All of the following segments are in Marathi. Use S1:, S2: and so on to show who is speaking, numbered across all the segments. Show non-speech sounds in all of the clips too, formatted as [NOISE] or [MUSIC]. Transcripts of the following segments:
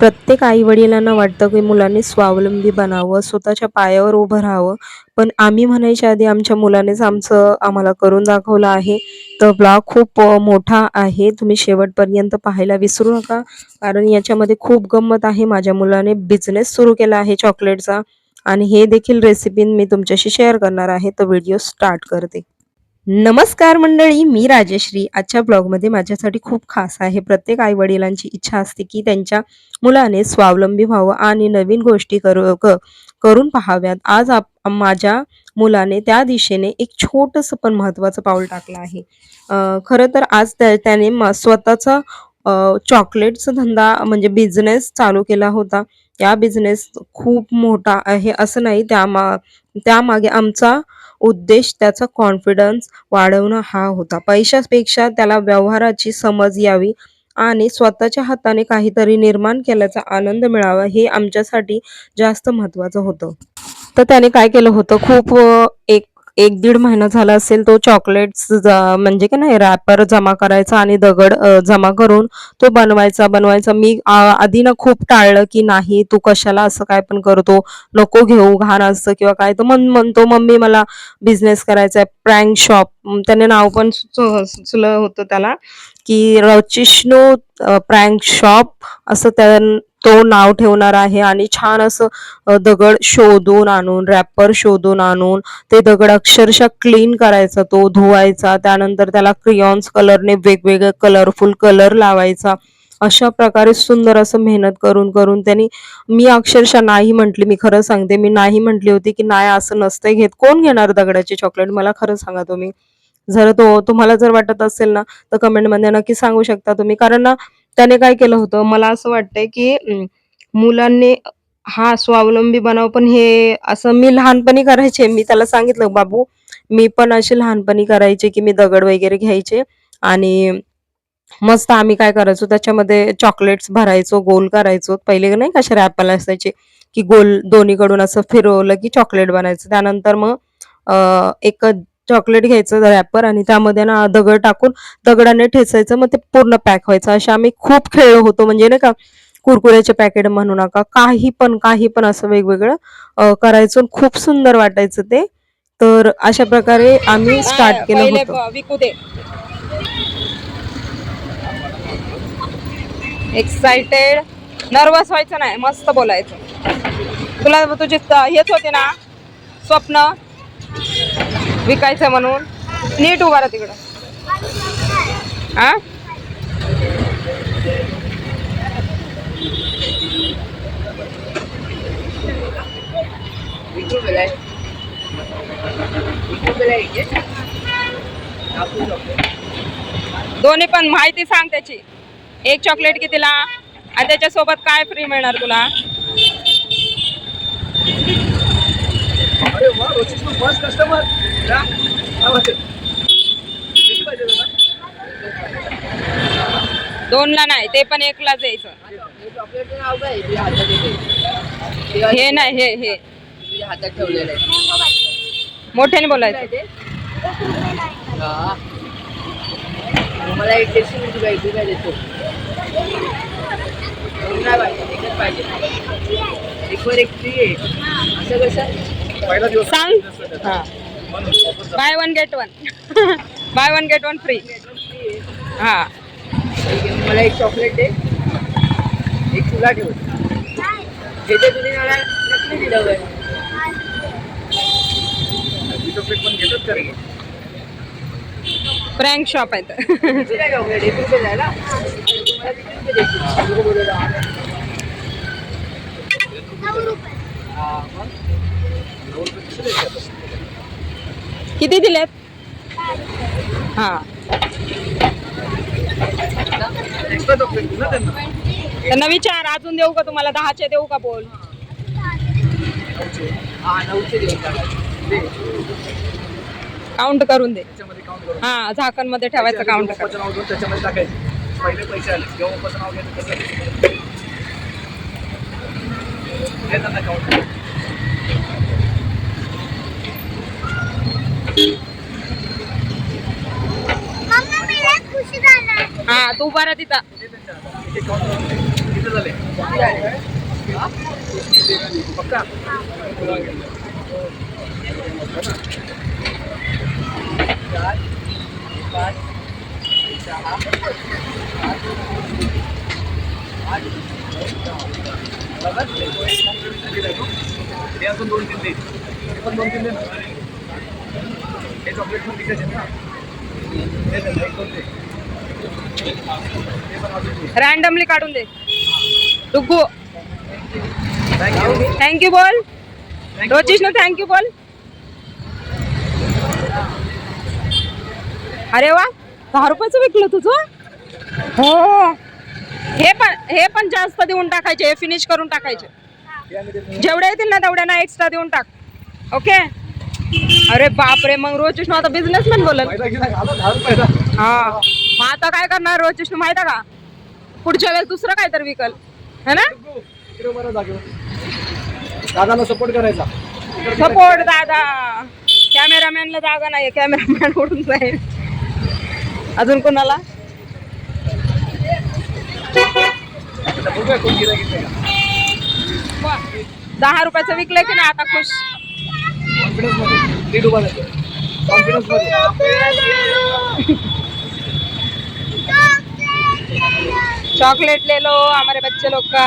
S1: प्रत्येक आई वडिलांना वाटतं की मुलांनी स्वावलंबी बनावं स्वतःच्या पायावर उभं राहावं. पण आम्ही म्हणायच्या आधी आमच्या मुलानेच आमचं आम्हाला करून दाखवलं आहे. तर ब्लॉग खूप मोठा आहे. तुम्ही शेवटपर्यंत पाहायला विसरू नका. कारण याच्यामध्ये खूप गंमत आहे. माझ्या मुलाने बिझनेस सुरू केला आहे चॉकलेटचा आणि हे देखील रेसिपी मी तुमच्याशी शेअर करणार आहे. तर व्हिडिओ स्टार्ट करते. नमस्कार मंडळी मी राजश्री. आजच्या ब्लॉगमध्ये माझ्यासाठी खूप खास आहे. प्रत्येक आई वडिलांची इच्छा असते की त्यांच्या मुलाने स्वावलंबी व्हावं आणि नवीन गोष्टी करू क करून पाहाव्यात. आज आप माझ्या मुलाने त्या दिशेने एक छोटंसं पण महत्त्वाचं पाऊल टाकलं आहे. खरं तर आज त्या त्याने स्वतःचा चॉकलेटचा धंदा म्हणजे बिझनेस चालू केला होता. या बिझनेस खूप मोठा आहे असं नाही त्यामा त्यामागे आमचा उद्देश त्याचा कॉन्फिडन्स वाढवणं हा होता. पैशापेक्षा त्याला व्यवहाराची समज यावी आणि स्वतःच्या हाताने काहीतरी निर्माण केल्याचा आनंद मिळावा हे आमच्यासाठी जास्त महत्त्वाचं होतं. तर त्याने काय केलं होतं? खूप एक एक दीड महिना झाला असेल तो चॉकलेट्स म्हणजे की नाही रॅपर जमा करायचा आणि दगड जमा करून तो बनवायचा बनवायचा. मी आधी ना खूप टाळलं की नाही तू कशाला असं काय पण करतो नको घेऊ घाण असतं किंवा काय. तर मन म्हणतो मम्मी मला बिझनेस करायचा आहे प्रँक शॉप त्याने नाव पण सुचलं होतं त्याला की रचिष्णू प्रँक शॉप असं त्या तो नाव ठेवणार आहे आणि छान असं दगड शोधून आणून रॅपर शोधून आणून ते दगड अक्षरशः क्लीन करायचा तो धुवायचा त्यानंतर त्याला क्रियॉन्स कलरने वेगवेगळे कलरफुल कलर लावायचा. अशा प्रकारे सुंदर असं मेहनत करून करून त्यांनी मी अक्षरशः नाही म्हटली मी खरं सांगते मी नाही म्हटली होती की नाही असं नसतंय घेत. कोण घेणार दगडाचे चॉकलेट मला खरं सांगा तुम्ही. जर तो तुम्हाला जर वाटत असेल ना तर कमेंटमध्ये नक्की सांगू शकता तुम्ही. कारण ना त्याने काय केलं होतं? मला असं वाटतंय की मुलांनी हा स्वावलंबी बनाव पण हे असं मी लहानपणी करायचे. मी त्याला सांगितलं बाबू मी पण असे लहानपणी करायचे की मी दगड वगैरे घ्यायचे आणि मस्त आम्ही काय करायचो? त्याच्यामध्ये चॉकलेट्स भरायचो गोल करायचो. पहिले नाही का असे रॅपल असायचे की गोल दोन्हीकडून असं फिरवलं की चॉकलेट बनायचं. त्यानंतर मग एक चॉकलेट घ्यायचं रॅपर आणि त्यामध्ये ना दगड टाकून दगडाने ठेचायचं मग ते पूर्ण पॅक व्हायचं. असे आम्ही खूप खेळलो होतो म्हणजे नाही का कुरकुऱ्याचे पॅकेट म्हणू नका काही पण काही पण असं वेगवेगळं करायचो खूप सुंदर वाटायचं ते. तर अशा प्रकारे आम्ही स्टार्ट केलं होतं.
S2: एक्साइटेड नर्वस व्हायचं नाही मस्त बोलायचं. तुला तुझे हेच होते ना स्वप्न? विकायचं म्हणून. नीट उभा राहा तिकडं. हा दोन्ही पण माहिती सांग त्याची. एक चॉकलेट कितीला? आणि त्याच्यासोबत काय फ्री मिळणार तुला?
S3: कस्टमर
S2: दोनला नाही ते पण एकलाच द्यायचं
S4: हे
S2: हे नाही हे हे.
S4: तुझ्या हातात ठेवलेलं आहे
S2: मोठ्याने बोलायचं.
S4: मला एक टेस्टी काय देतो पाहिजे एक वर एक फ्री आहे असं कसं
S3: पहिला दिवस
S2: सांग. हा. Buy one get one buy one get one free हा.
S4: मला एक चॉकलेट दे. एक तुला ठेव जेथे तुम्ही मला नक्की दिलं होय.
S3: chocolate पण घेतात का रे?
S2: प्रँक शॉप आहे तर.
S4: किती काय चॉकलेट एक रुपये जायला. हा?
S3: नऊ रुपये किती द्यायचे आता?
S2: दिलेत? हा.
S3: त्यांना
S2: विचार अजून देऊ का तुम्हाला? दहाचे देऊ का बोल?
S3: दे.
S2: काउंट करून दे.
S3: त्याच्यामध्ये count करून.
S2: हा झाकणमध्ये ठेवायचं
S3: पैसे आले,
S2: काउंट
S3: जेव्हा त्याच्यामध्ये टाकायचे पहिले पैसे आले जेव्हा पप्पाचं नाव घ्यायचं कसं हे.
S2: हा तू बरा तिथं
S3: अजून दोन तीन दे हे पण दोन तीन दे ना. हे चॉकलेट पण तिकडेच आहे ना.
S2: रॅन्डमली काढून दे.
S3: you.
S2: थँक्यू बोल. रोचिश थँक्यू बोल. अरे वा दहा रुपयाचं विकलं तुझं हो. हे पण हे पण जास्त देऊन टाकायचे हे फिनिश करून टाकायचे.
S3: हे.
S2: जेवढे येतील ना तेवढ्या एक्स्ट्रा देऊन टाक. ओके अरे बापरे मग रोज विष्णू आता बिझनेसमॅन
S3: रुपयाचा.
S2: हा. मग आता काय करणार रोज विष्णू माहिती आहे का? पुढच्या वेळेस दुसरं काहीतरी विकल. है ना.
S3: दादाला सपोर्ट करायचा.
S2: सपोर्ट दादा. कॅमेरामॅनला जागा नाही कॅमेरामॅन उडून जाईल. अजून कोणाला. दहा रुपयाचं विकलंय की नाही आता खुश?
S3: कॉन्फिडन्समध्ये लीड उभा राहतो कॉन्फिडन्समध्ये
S2: चॉकलेट ले लो हमारे बच्चे लोग का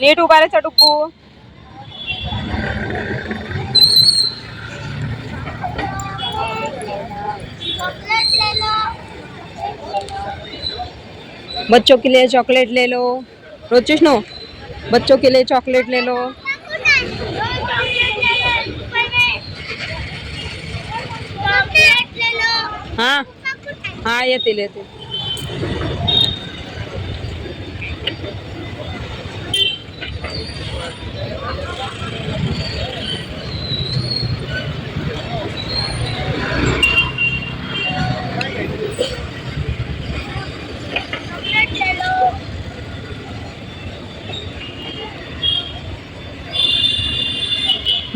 S2: नीट उभा राहायचा डुक्कू बच्चों के लिए चॉकलेट ले लो। रोचिश नो, बच्चों के लिए चॉकलेट ले लो। हाँ हाँ येतील येतील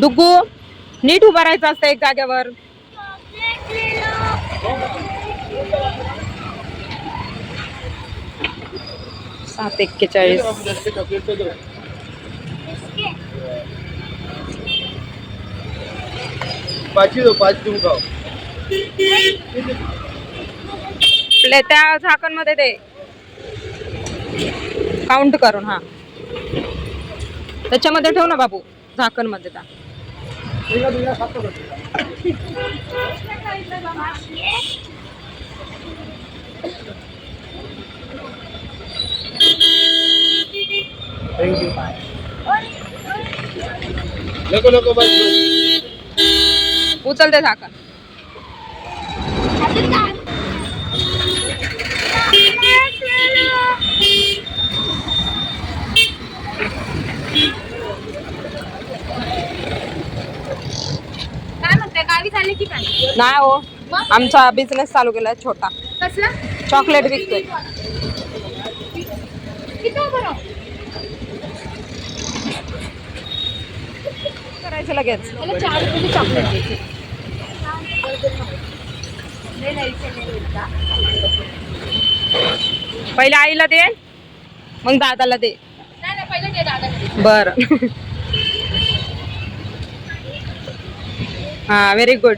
S2: डुग्गू नीट उभा राहायचं असतं एक जागेवर. सात एक्केचाळीस. त्या झाकणमध्ये दे. काउंट करून हा. त्याच्यामध्ये ठेव ना बाबू झाकणमध्ये त्या
S3: एका दुसऱ्या सात करतो. थँक्यू नको नको बस बस.
S2: उचल ते झाकण
S5: काय म्हणताय गावी झाले की काय
S2: नाही हो. आमचा बिझनेस चालू केलाय छोटा.
S5: कसला?
S2: चॉकलेट विकतोय करायचं लगेच.
S5: चार चॉकलेट?
S2: पहिले आईला दे मग दादाला दे. बर. हा व्हेरी गुड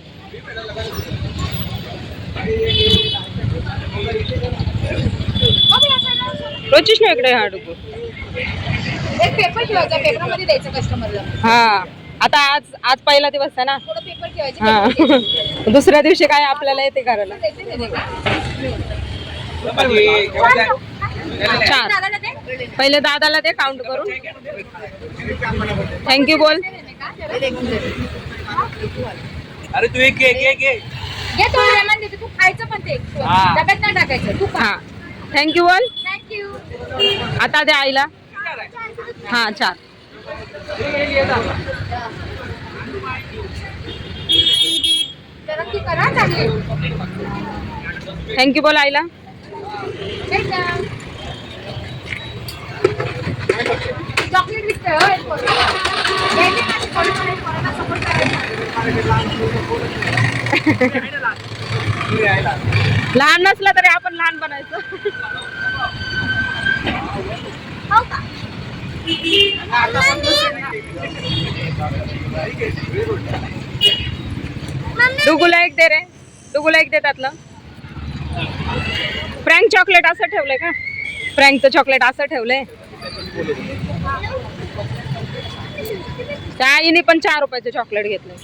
S2: रोचिश ना इकडे हा डुकू.
S5: एक पेपर ठेवायचा पेपरमध्ये द्यायचं कस्टमरला
S2: हा आता आज आज पहिला दिवस आहे ना.
S5: थोडं पेपर ठेवायचे
S2: हा. [LAUGHS] दुसऱ्या दिवशी काय आपल्याला येते करायला? चार. पहिले दादाला दे काउंट करून. थँक्यू बोल.
S3: अरे तू एक घे घे घे
S5: घे तू लेमन देते तू खायचं पण ते.
S3: हा.
S5: डब्यात नाही टाकायचं तू
S2: हा. थँक्यू बोल
S5: थँक्यू
S2: आता दे आईला. हा चार.
S5: करा चांगली.
S2: थँक्यू बोल आईला.
S5: चॉकलेट विकतोय हो, एक पोरगा. का? पोरांना support
S2: लहान नसलं तरी आपण लहान बनायचं
S5: हो का
S2: डुगूला एक दे रे डुगूला एक दे त्यातलं फ्रँक चॉकलेट असं ठेवलंय का फ्रँकचं चॉकलेट असं ठेवलंय त्या आईने पण चार रुपयाचे चॉकलेट घेतले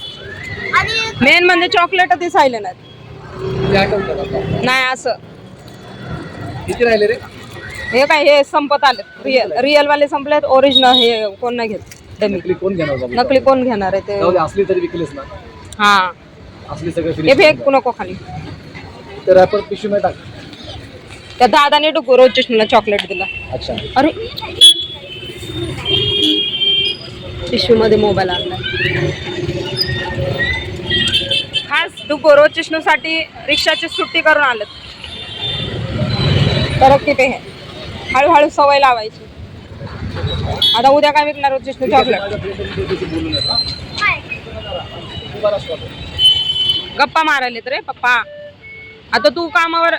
S2: मेन म्हणजे चॉकलेट दिसायले नाहीत? नाही असं.
S3: किती राहिले रे?
S2: हे काय हे संपत आले. रिअल रिअल वाले संपलेत ओरिजिनल हे कोण नाही घेत.
S3: नकली कोण घेणार?
S2: नकली कोण घेणार आहे ते?
S3: असली तरी विकलीस ना.
S2: हा.
S3: असली सगळं
S2: हे फेक नको खाली.
S3: ते रॅपर पिशवी मध्ये टाक.
S2: त्या दादाने डुकू रोज चष्मीला चॉकलेट दिला.
S3: अच्छा.
S2: अरे. पिशवी मध्ये मोबाईल आणला खास डुकू रोज चष्णूसाठी रिक्षाची सुट्टी करून आलेत. तरक्की पे हे हळूहळू सवय लावायची. आता उद्या काय विकणार रोज चष्णू चॉकलेट. गप्पा मारायलेत रे पप्पा. आता तू कामावर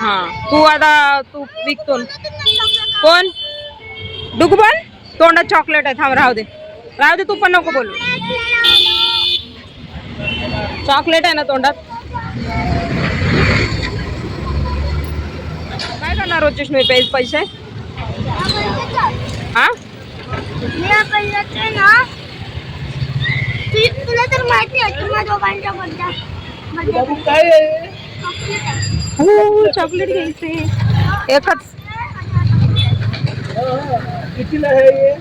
S2: हा. तू आता तू विकतो. कोण? डुगू पण तोंडात चॉकलेट आहे. थांब राहू दे. राहू दे तू पण नको बोलू. चॉकलेट आहे ना तोंडात? काय करणार रोजचे मी? पैसे पैसे? हा?
S5: तुला तर माहिती आहे तुम्हा दोघांच्या बद्दल
S3: बाबू काय आहे.
S2: हो चॉकलेट घ्यायचे. एकच.
S3: कितीला आहे हे?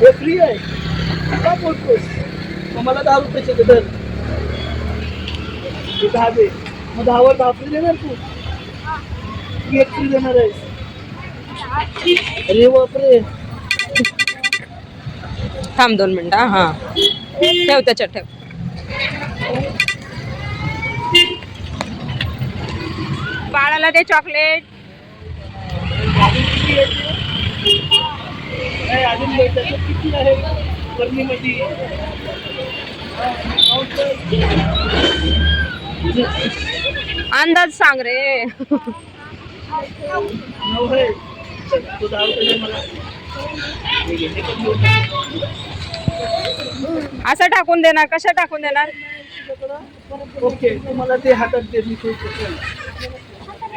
S3: हे फ्री आहे. का बोलतोस? मग मला दहा रुपयाचे दे. हे दहा दे. मग दहावर दहा फ्री देणार तू? तू एक फ्री देणार आहेस. अरे बापरे.
S2: थांब दोन मिनिटं हा. ठेव त्याच्यात ठेव. बाळाला दे चॉकलेट.
S3: गर्मीमध्ये
S2: अंदाज सांग रे. असं टाकून देणार कशा टाकून देणार?
S3: ओके तू मला ते हातात दे मी.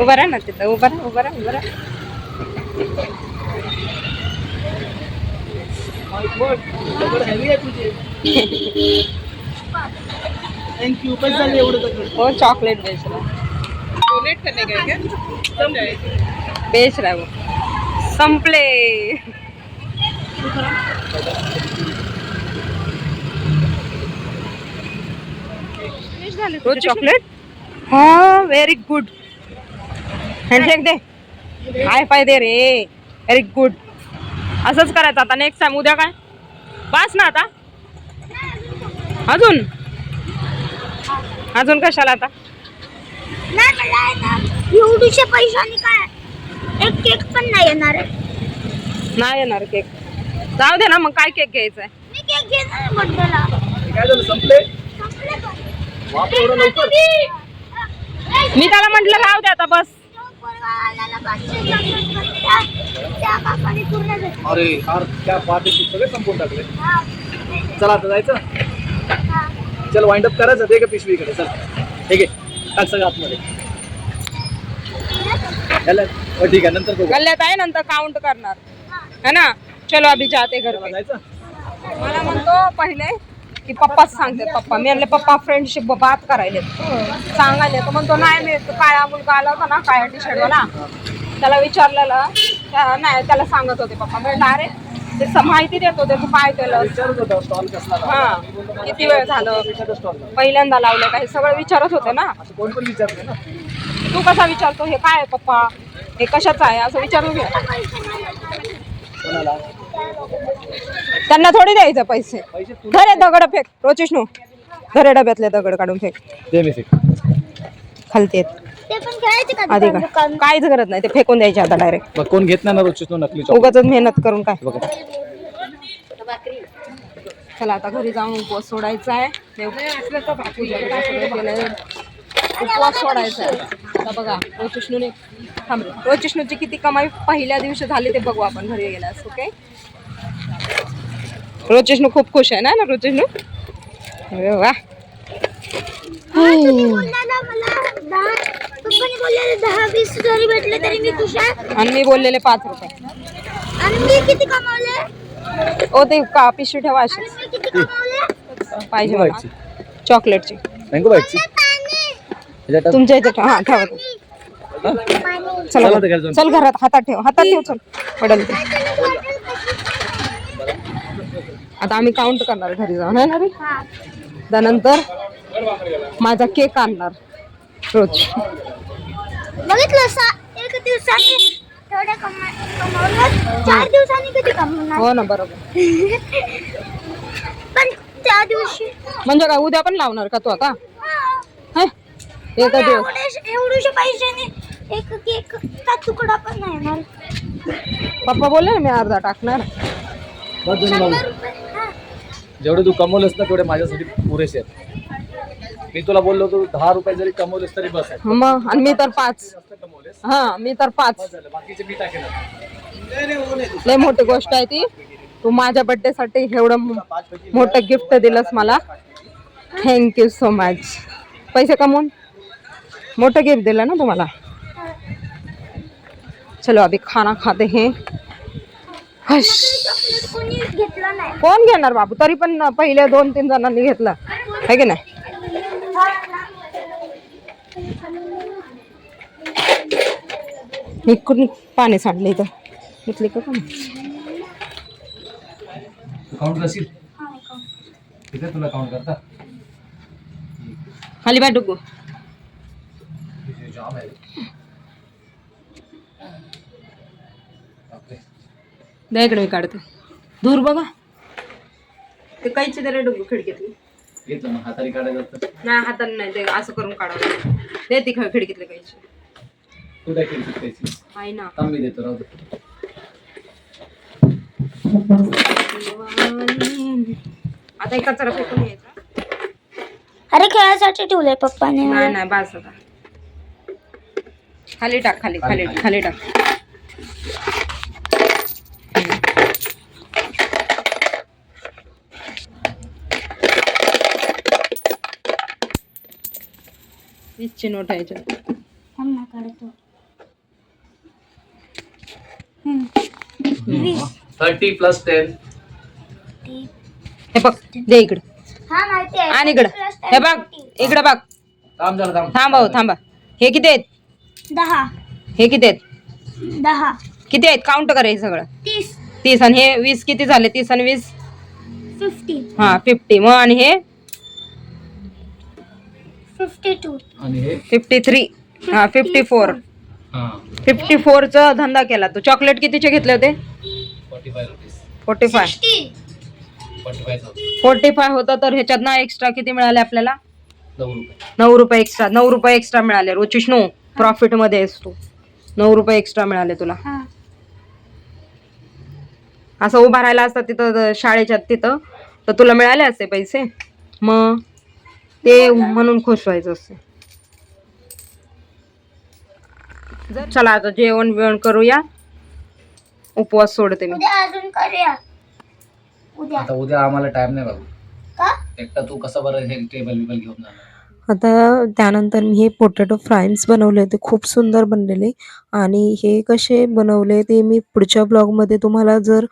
S2: उभा राहा ना तिथं उभा राहा उभा राहा उभा राहा.
S3: थँक्यू बस झाले एवढं दगड
S2: चॉकलेट बेच रहा. है डोनेट करने गए क्या बेच रहा है वो. संपले. रोज चॉकलेट हाँ वेरी गुड हँडशेक दे. हाय पाय दे रे. व्हेरी गुड असंच करायचं आता नेक्स्ट टाइम उद्या काय? पास ना आता. अजून? अजून कशाला आता?
S5: नाही मला आहे ना एवढीशे पैशाने काय? एक केक पण नाही येणार
S2: नाही येणार केक जाऊ दे ना मग काय केक घ्यायचा आहे
S5: मी केक घेणार आहे बर्थडेला
S3: काय झालं संपले?
S5: संपले पण.
S3: बाप एवढं लवकर
S2: मी त्याला म्हंटल राहू दे आता बस.
S3: अरे यार क्या बात आहे तू सगळे संपवून टाकले.
S5: हा.
S3: चला आता जायचं?
S5: हा.
S3: चल वाइंड अप करायचं दे का पिशवी इकडे चल. ठीक आहे टाक सगळं आतमध्ये. चल हो ठीक आहे नंतर बघू.
S2: गल्ल्यात आहे नंतर काउंट करणार. है ना? चलो अभी जाते घर पे
S3: जायचं?
S2: मला म्हणतो पहिले की पप्पाच सांगते पप्पा मी म्हणले पप्पा फ्रेंडशिप बात करायले सांगायले तर म्हणतो नाही मी तो काळा मुलगा आला होता ना काळ्या टी शर्ट वाला त्याला विचारलेलं नाही त्याला सांगत होते पप्पा मी अरे ते माहिती देत होते तू काय केलं. हा किती वेळ झालं. पहिल्यांदा लावलं का हे सगळं विचारत होते ना. तू कसा विचारतो? हे काय पप्पा? हे कशाचं आहे? असं विचारून घे. त्यांना थोडी द्यायचं पैसे. धरे दगड फेक. रोचिष्णू धरे डब्यातले दगड काढून फेक.
S3: दे मी फेक.
S2: खालती आहेत.
S5: ते पण खेळायचे का
S2: आधी
S5: दुकान?
S2: का?
S5: दुकान
S2: काहीच गरज नाही ते फेकून द्यायचे आता डायरेक्ट
S3: मग कोण घेत नाही ना रोजची तो नकली चॉकलेट
S2: उगाच मेहनत करून काय?
S3: बघा.
S2: चला आता घरी जाऊन उपवास सोडायचा आहे. देव- पूजा वगैरे सगळं केलंय. उपवास सोडायचा आहे. आता बघा रोचिष्णूने थांब. रोचिष्णूची किती कमाई पहिल्या दिवशी झाली ते बघू आपण घरी गेल्यास ओके रोचिष्णू खूप खुश आहे ना ना रोचिष्णू अरे वा.
S5: तुम्ही बोललेला मला दहा पप्पाने बोललेले दहा वीस जरी भेटले तरी मी खुश आहे.
S2: आणि मी बोललेले पाच रुपये.
S5: आणि मी किती कमावले?
S2: ओ ते का पिशवी ठेवा अशी
S5: मी किती कमावले?
S2: पाहिजे
S3: मँगो
S2: मला
S3: बाईटची
S2: चॉकलेटची.
S3: मँगो बाईटची
S5: पाणी.
S3: ह्याच्यात
S2: तुमच्या इथे ठेवा. हा ठेवा. तू.
S5: पाणी.
S2: चला
S3: चला ते घरी जाऊन.
S2: चल घरात हातात ठेव हातात ठेव चल. पडेल ते. आता आम्ही काउंट करणार घरी जाऊन आहे ना रे?
S5: हा
S2: त्यानंतर माझा केक आणणार रोज.
S5: बघितलं सा एक दिवसांनी तेवढे कमा कमावलं. चार दिवसांनी किती कमवणार?
S2: हो ना बरोबर.
S5: पण त्या दिवशी
S2: म्हणजे काय उद्या पण लावणार का तू आता?
S5: हा,
S2: हा एका दिवस.
S5: पैशाने एक केक का तुकडा पण नाही येणार
S2: पप्पा बोलले ना मी अर्धा टाकणार.
S5: शंभर रुपये.
S3: जेवढे तू कमवलंस ना तेवढे माझ्यासाठी पुरेसे आहेत. मी तुला बोललो तू दहा रुपये जरी कमवलेस तरी बस आहे.
S2: मग आणि मी तर पाच
S3: जास्त कमवलेस.
S2: हा मी तर पाच.
S3: बस झालं बाकीचे मी टाकेन
S2: लय मोठी गोष्ट आहे ती. तू माझ्या बर्थडे साठी एवढं मो- मोठं गिफ्ट दिलंस मला. थँक्यू सो मच पैसे कमवून? मोठं गिफ्ट दिलं ना तुम्हाला? चलो अभी खाना खाते हैं.
S5: कोणी घेतलं
S2: कोण घेणार बाबू? तरी पण पहिल्या दोन तीन जणांनी घेतलं. आहे की नाही? इकडून पाणी सांडले इथं. घेतली का कोणी?
S3: काउंट करशील ठीक आहे तुला काउंट करता.
S2: खाली डुगू.
S3: जाम आहे.
S2: द्या इकडे मी काढते. दूर बघा. ते काहीच तरी डुगू खिडकीतली.
S3: घेतलं मग हाताने काढायचं तर
S2: नाही हाताने नाही ते असं करून काढावं दे ती ख- खिडकीतले काहीचे
S3: तू काय केली पैसे
S2: आहे ना.
S3: थांब मी देतो राहू दे.
S2: आता एका कचरा फेकून घ्यायचा.
S5: अरे खेळासाठी ठेवलंय पप्पाने.
S2: नाही नाही बास आता. खाली टाक खाली खाली. खाली टाक. वीसची नोट आहे
S3: थर्टी प्लस टेन.
S2: हे बघ दे इकडे.
S5: हा माहिती आहे.
S2: आणि इकडं. हे बघ इकडे बघ.
S3: थांब जरा थांब.
S2: थांबा हो, थांबा. हे किती आहेत?
S5: दहा.
S2: हे किती आहेत?
S5: दहा.
S2: किती आहेत? काउंट करा हे सगळं.
S5: तीस.
S2: तीस आणि हे वीस किती झाले? तीस आणि वीस?
S5: फिफ्टी.
S2: हा फिफ्टी मग आणि हे?
S5: फिफ्टी टू
S3: आणि हे?
S2: फिफ्टी थ्री हा फिफ्टी फोर
S3: हां.
S2: फिफ्टी फोरचा धंदा केला तू. चॉकलेट कितीचे घेतले होते?
S3: Forty five rupees
S2: forty five
S3: forty five
S2: forty five होतं तर ह्याच्यात ना एक्स्ट्रा किती मिळाले आपल्याला?
S3: नऊ रुपये.
S2: नऊ रुपये एक्स्ट्रा नऊ रुपये एक्स्ट्रा मिळाले. रोचिष्णू प्रॉफिटमध्ये आहेस तू. नऊ रुपये एक्स्ट्रा मिळाले तुला.
S5: हा.
S2: असं उभा राहिला असता तिथं शाळेच्या तिथं. तर तुला मिळाले असते पैसे? मग? ते म्हणून खुश व्हायचं असते चला आता जेवण बिवण करूया. उपवास सोडते मी.
S5: उद्या अजून करूया. उद्या.
S3: आता उद्या आम्हाला टाइम नाही बाबू.
S5: का?
S3: एकटा तू कसं बरं हे टेबल बिबल घेऊन जाणार?
S1: आता त्यानंतर मी हे पोटॅटो फ्राईज बनवले होते. खूप सुंदर बनलेले. आणि हे कसे बनवले ते मी पुढच्या ब्लॉगमध्ये तुम्हाला जर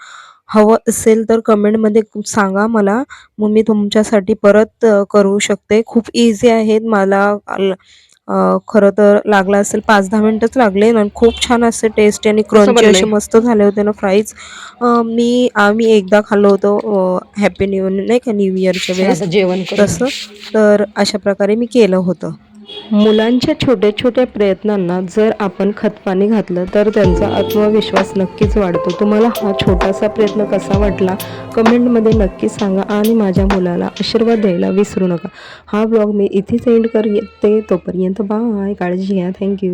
S1: हवं असेल तर कमेंटमध्ये सांगा मला. मग मी तुमच्यासाठी परत करू शकते. खूप इझी आहेत. मला खरं तर लागला असेल पाच दहा मिनटंच लागले आणि खूप छान असे टेस्ट आणि क्रंची? असे मस्त झाले होते ना फ्राईज मी आम्ही एकदा खाल्लो होतो हॅपी न्यू नाही का न्यू इयरच्या [LAUGHS] वेळेस.
S2: जेवण
S1: तसं. तर अशा प्रकारे मी केलं होतं. मुलांच्या छोट्या छोट्या प्रयत्नांना जर आपण खतपाणी घातलं तर त्यांचा आत्मविश्वास नक्कीच वाढतो. तुम्हाला हा छोटासा प्रयत्न कसा वाटला? कमेंटमध्ये नक्की सांगा आणि माझ्या मुलाला आशीर्वाद द्यायला विसरू नका. हा ब्लॉग मी इथेच एंड करते तोपर्यंत बाय. काळजी घ्या. थँक्यू.